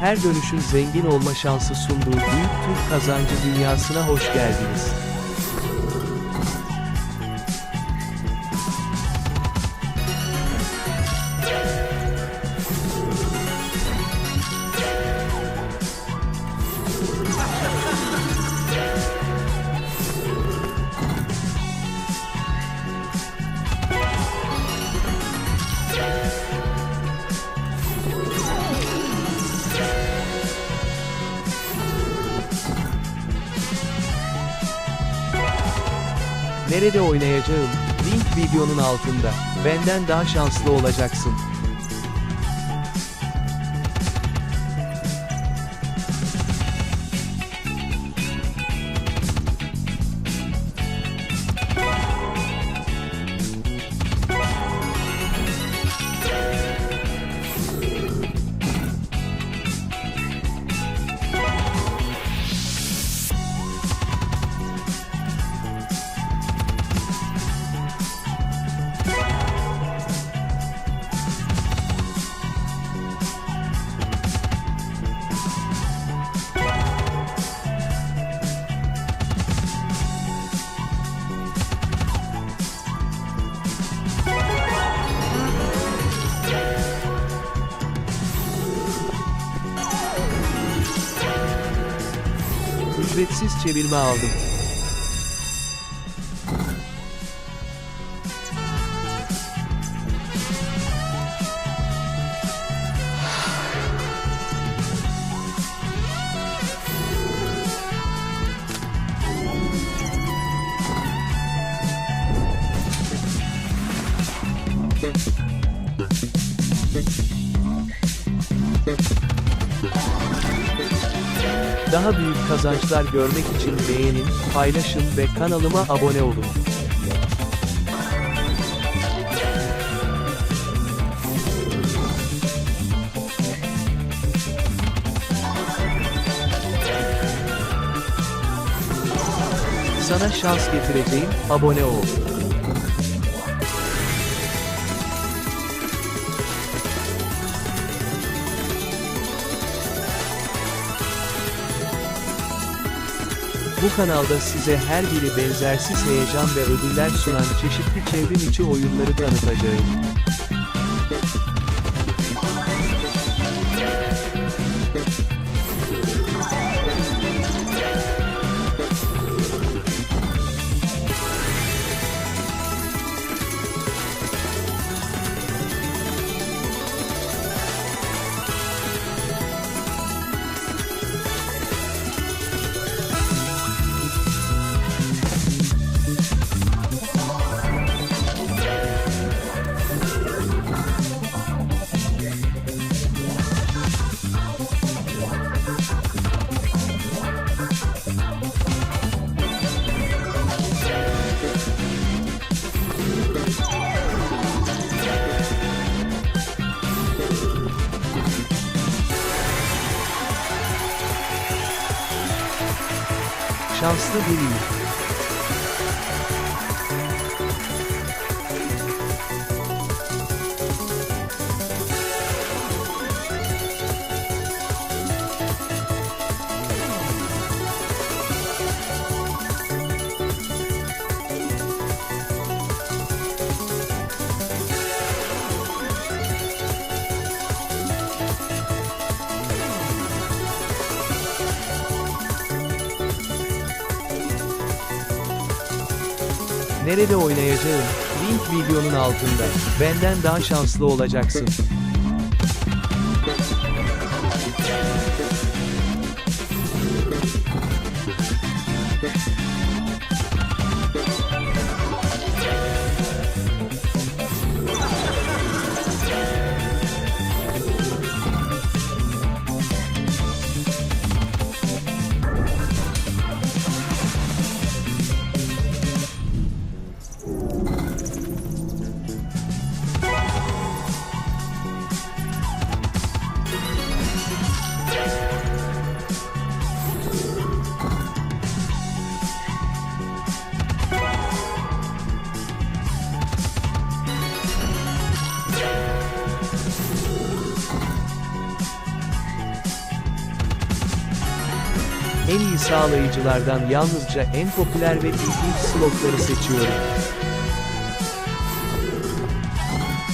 her dönüşün zengin olma şansı sunduğu büyük Türk kazancı dünyasına hoş geldiniz. Nerede oynayacağım? Link videonun altında. Benden daha şanslı olacaksın. Ücretsiz çevirme aldım. Daha büyük kazançlar görmek için beğenin, paylaşın ve kanalıma abone olun. Sana şans getireceğim, abone ol. Bu kanalda size her biri benzersiz heyecan ve ödüller sunan çeşitli çevrim içi oyunları tanıtacağım. Şanslı biriyim. Nerede oynayacağım? Link videonun altında. Benden daha şanslı olacaksın. En iyi sağlayıcılardan yalnızca en popüler ve ilginç slotları seçiyorum.